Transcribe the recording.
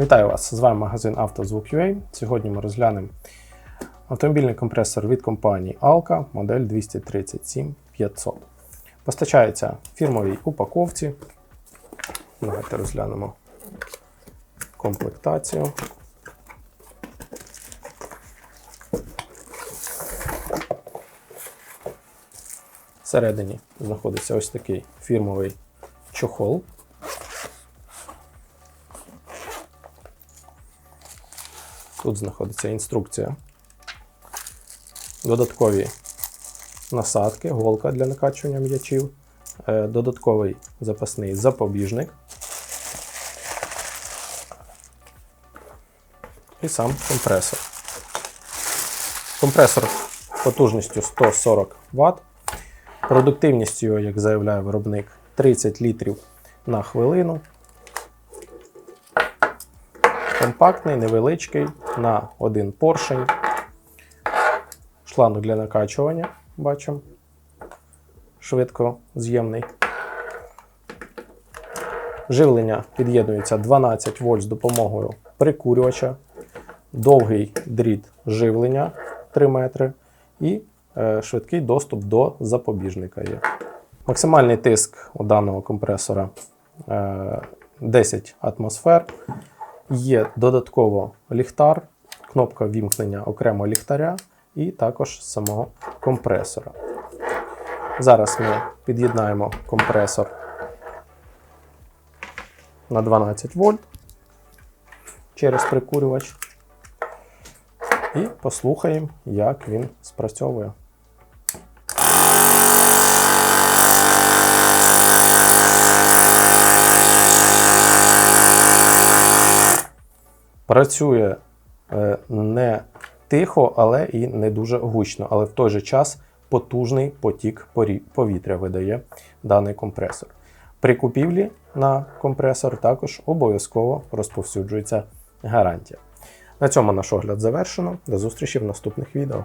Вітаю вас! З вами магазин «Автозвук.UA». Сьогодні ми розглянемо автомобільний компресор від компанії Alka модель 237 Постачається в фірмовій упаковці. Давайте розглянемо комплектацію. Всередині знаходиться ось такий фірмовий чохол. Тут знаходиться інструкція. Додаткові насадки, голка для накачування м'ячів, е, додатковий запасний запобіжник. І сам компресор. Компресор потужністю 140 Вт. Продуктивністю, його, як заявляє виробник, 30 літрів на хвилину. Компактний, невеличкий, на один поршень. Шланг для накачування, бачимо. Швидко з'ємний. Живлення під'єднується 12 вольт з допомогою прикурювача, довгий дріт живлення 3 метри і е, швидкий доступ до запобіжника є. Максимальний тиск у даного компресора е, 10 атмосфер. Є додатково ліхтар, кнопка вімкнення окремо ліхтаря і також самого компресора. Зараз ми під'єднаємо компресор на 12 вольт через прикурювач і послухаємо, як він спрацьовує. Працює е, не тихо, але і не дуже гучно, але в той же час потужний потік повітря видає даний компресор. При купівлі на компресор також обов'язково розповсюджується гарантія. На цьому наш огляд завершено. До зустрічі в наступних відео.